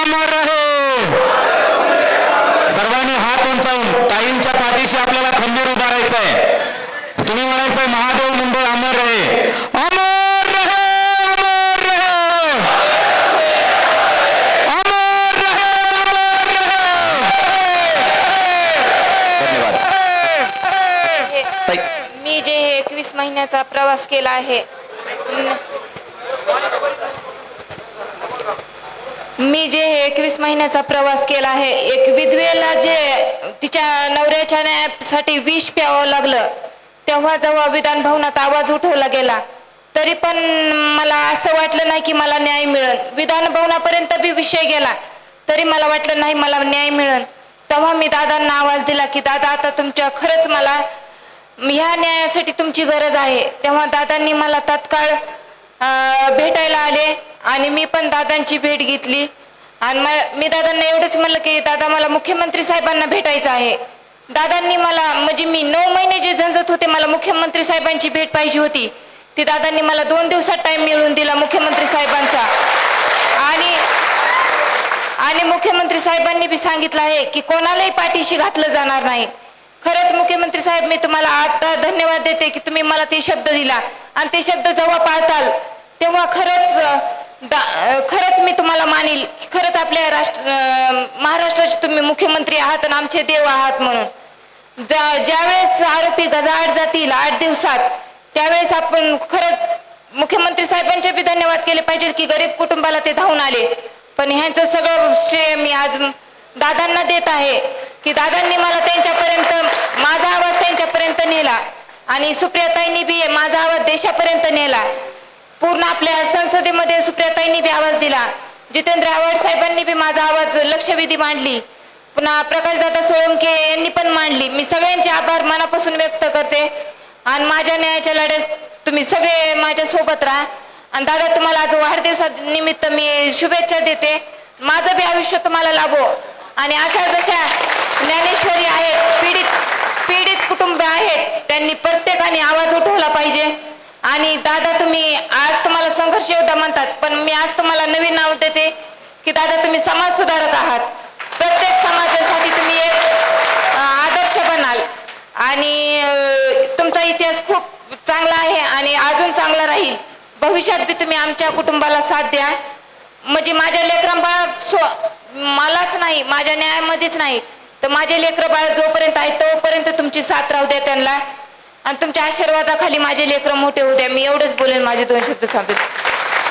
अमर रहे. सर्वांनी हात उंचावून ताईंच्या पाठीशी आपल्याला खंबीर उभारायचं आहे तुम्ही म्हणायचंय महादेव मुंबई अमर रहे. अमर रहे अमर रहे. अमर रहे अमर रहे. धन्यवाद. मी जे हे एकवीस महिन्याचा प्रवास केला आहे मी जे हे एकवीस महिन्याचा प्रवास केला आहे एक विधवेला जे तिच्या नवऱ्याच्या न्यायासाठी विष प्यावं लागलं तेव्हा जेव्हा विधान भवनात आवाज उठवला गेला तरी पण मला असं वाटलं नाही की मला न्याय मिळेल. विधान भवनापर्यंत बी विषय गेला तरी मला वाटलं नाही मला न्याय मिळेल. तेव्हा मी दादांना आवाज दिला की दादा आता तुमच्या खरंच मला ह्या न्यायासाठी तुमची गरज आहे. तेव्हा दादांनी मला तात्काळ भेटायला आले आणि मी पण दादांची भेट घेतली. आणि मी दादांना एवढंच म्हणलं की दादा मला मुख्यमंत्री साहेबांना भेटायचं आहे. दादांनी मला म्हणजे मी नऊ महिने जे झंझत होते मला मुख्यमंत्री साहेबांची भेट पाहिजे होती. ती दादांनी मला दोन दिवसात टाईम मिळवून दिला मुख्यमंत्री साहेबांचा. आणि आणि मुख्यमंत्री साहेबांनी बी सांगितलं आहे की कोणालाही पाठीशी घातलं जाणार नाही. खरंच मुख्यमंत्री साहेब मी तुम्हाला आता धन्यवाद देते की तुम्ही मला ते शब्द दिला. आणि ते शब्द जेव्हा पाळताल तेव्हा खरंच दा- खरंच मी तुम्हाला मानेल की खरंच आपल्या राष्ट्र महाराष्ट्राचे तुम्ही मुख्यमंत्री आहात आणि आमचे देव आहात म्हणून. ज्यावेळेस आरोपी गजाआड जातील आठ दिवसात त्यावेळेस आपण खरंच मुख्यमंत्री साहेबांचे बी धन्यवाद केले पाहिजेत की गरीब कुटुंबाला ते धावून आले. पण ह्यांचं सगळं श्रेय मी आज दादांना देत आहे की दादांनी मला त्यांच्यापर्यंत माझा आवाज त्यांच्यापर्यंत नेला आणि सुप्रियाताईंनी बी माझा आवाज देशापर्यंत नेला. पूर्ण आपल्या संसदेमध्ये सुप्रियाताईंनी बी आवाज दिला. जितेंद्र आव्हाड साहेबांनी बी माझा आवाज लक्षवेधी मांडली. पुन्हा प्रकाशदादा सोळंके यांनी पण मांडली. मी सगळ्यांचे आभार मनापासून व्यक्त करते. आणि माझ्या न्यायाच्या लढ्यात तुम्ही सगळे माझ्या सोबत राहा. आणि दादा तुम्हाला आज वाढदिवसानिमित्त मी शुभेच्छा देते. माझं बी आयुष्य तुम्हाला लाभो. आणि अशा जशा ज्ञानेश्वरी आहेत पीडित पीडित कुटुंब आहेत त्यांनी प्रत्येकाने आवाज उठवला पाहिजे. आणि दादा तुम्ही संघर्ष योद्धा म्हणतात पण मी आज तुम्हाला नवीन नाव देते की दादा तुम्ही समाज सुधारक आहात. प्रत्येक समाजासाठी तुम्ही एक आदर्श बनाल. आणि तुमचा इतिहास खूप चांगला आहे आणि अजून चांगला राहील. भविष्यात बी तुम्ही आमच्या कुटुंबाला साथ द्या. म्हणजे माझ्या लेकरांबाळा सो मलाच नाही माझ्या न्यायामध्येच नाही. तर माझे लेकरं बाळ जोपर्यंत आहे तोपर्यंत तुमची साथ राहू द्या त्यांना. आणि तुमच्या आशीर्वादाखाली माझे लेकरं मोठे होऊ द्या. मी एवढंच बोलेन माझे दोन शब्द थांबेल.